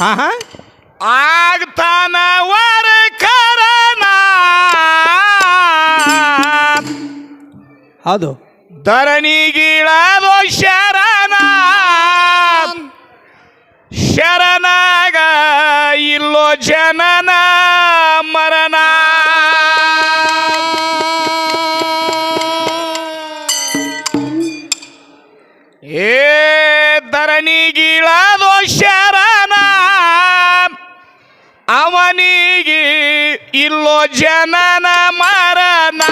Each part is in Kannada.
ಹಾ ಹಾ ಆಗ್ತಾನ ವರ ಕರಣ ಹೌದು. ಧರಣಿಗಿಳದೋ ಶರಣ. ಶರಣಾಗ ಇಲ್ಲೋ ಜನನ ಮರಣ. ಏ ಧರಣಿಗಿಳದೋ ಇಲ್ಲೋ ಜನನ ಮರಣ.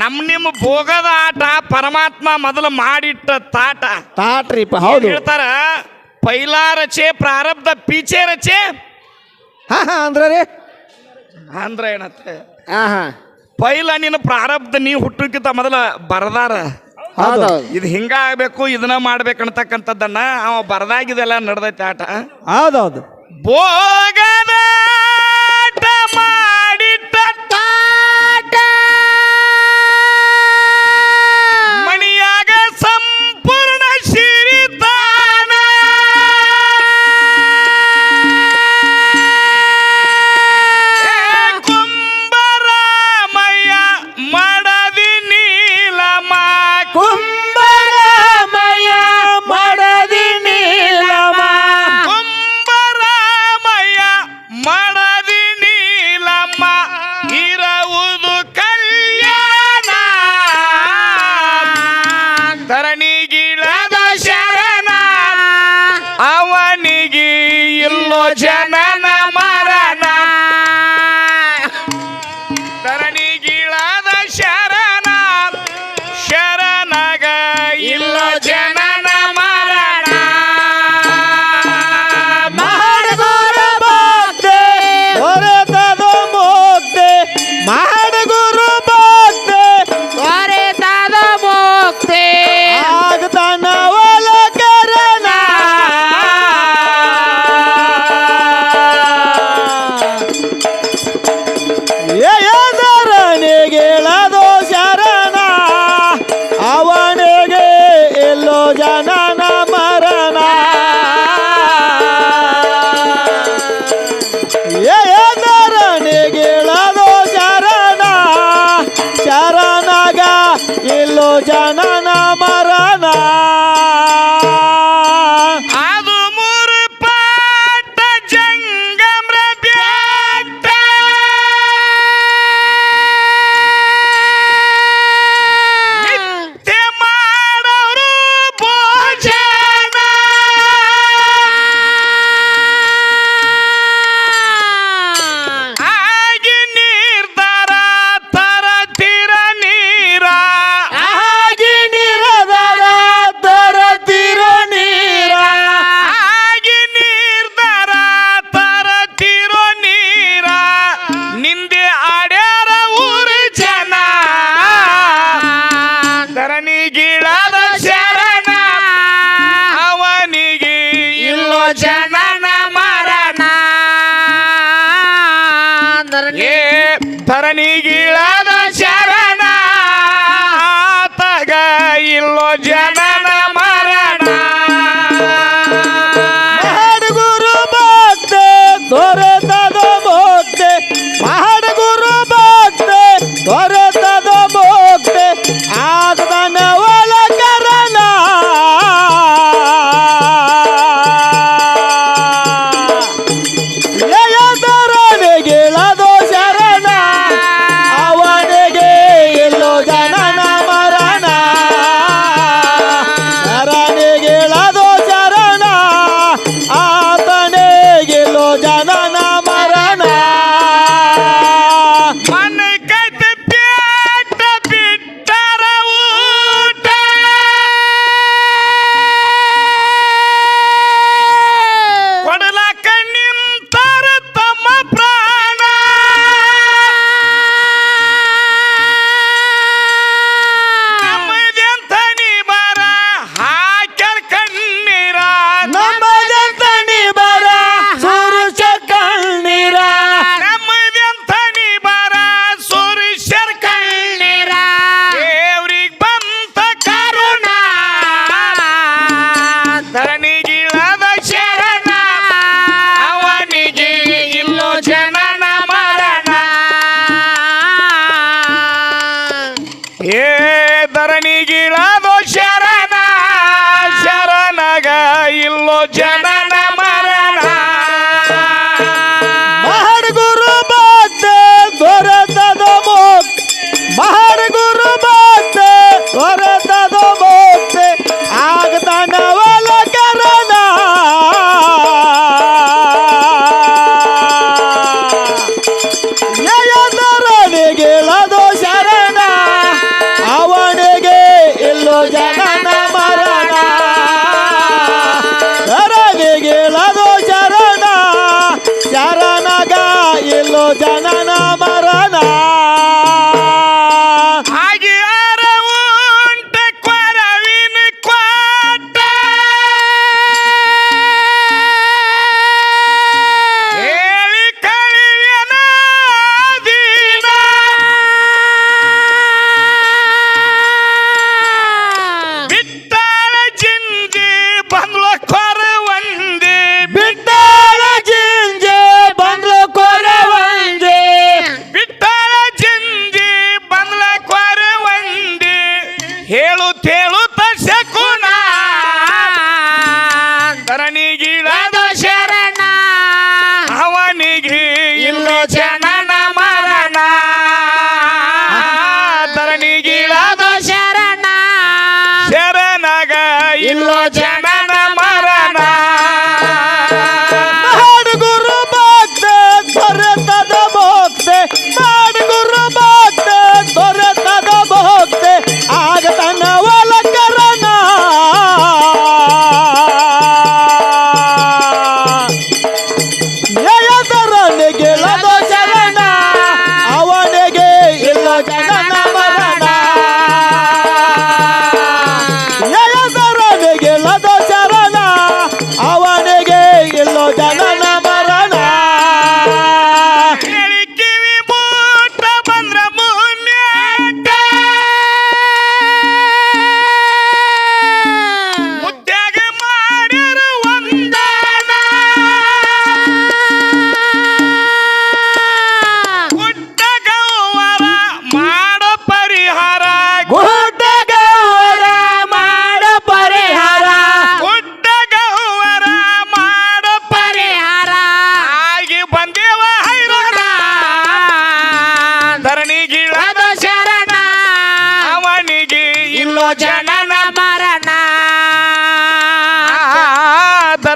ನಮ್ ನಿಮ್ಮ ಭೋಗದ ಆಟ ಪರಮಾತ್ಮ ಮೊದಲು ಮಾಡಿಟ್ಟ ತಾಟ. ತಾಟ್ರಿಪ್ಪ ಹೌದು. ಹೇಳ್ತಾರ? ಪೈಲಾ ರಚೆ ಪ್ರಾರಬ್ಧ ಪೀಚೆ ರಚೆ. ಹಾ ಹಾ ಅಂದ್ರೆ ರೀ? ಅಂದ್ರ ಏನತ್ತೆ? ಹಾ ಹಾ. ಪೈಲ ನಿನ್ನ ಪ್ರಾರಬ್ಧ ನೀ ಹುಟ್ಟಕ್ಕಿಂತ ಮೊದಲ ಬರದಾರ. ಹೌದು ಇದು ಹಿಂಗ ಆಗ್ಬೇಕು ಇದನ್ನ ಮಾಡ್ಬೇಕಂತಕ್ಕಂಥದ್ದನ್ನ ಅವ ಬರದಾಗಿದೆಲ್ಲ ನಡೆದೈತೆ ಆಟ. ಹೌದೌದು ಭೋಗದ kum জানা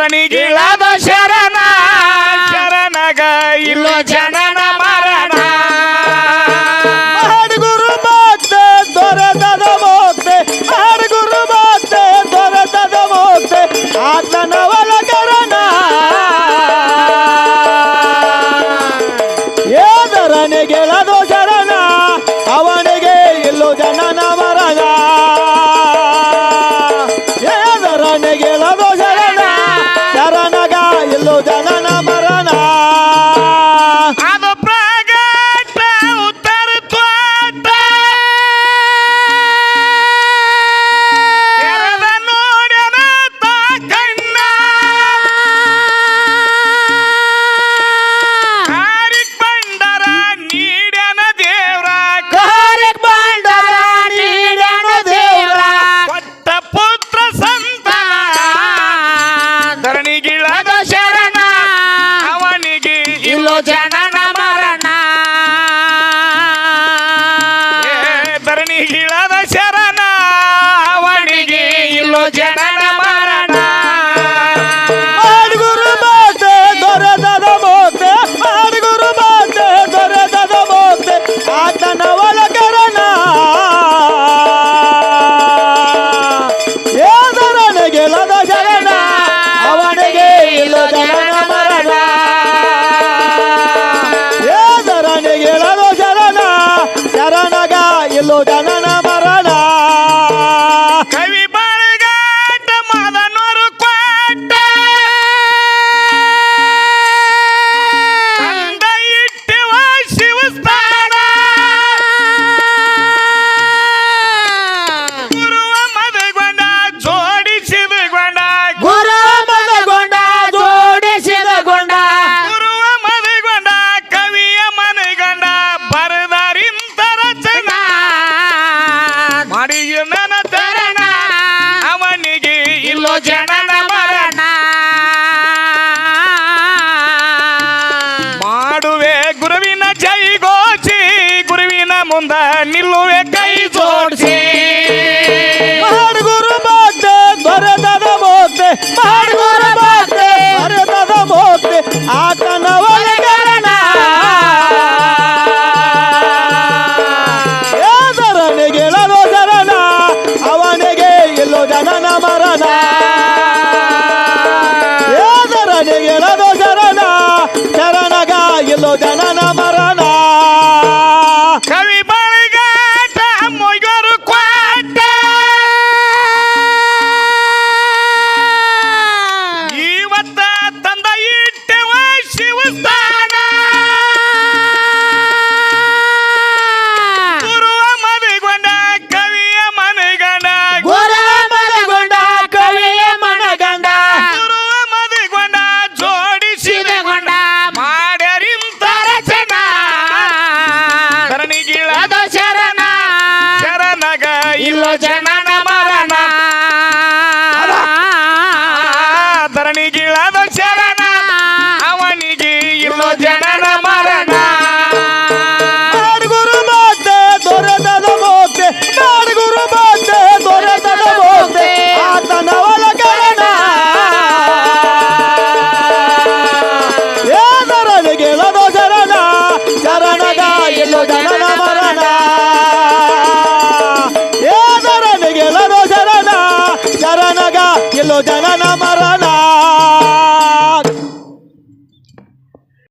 ಧರಣಿಗಿಳದ ಶರಣ ಜನನ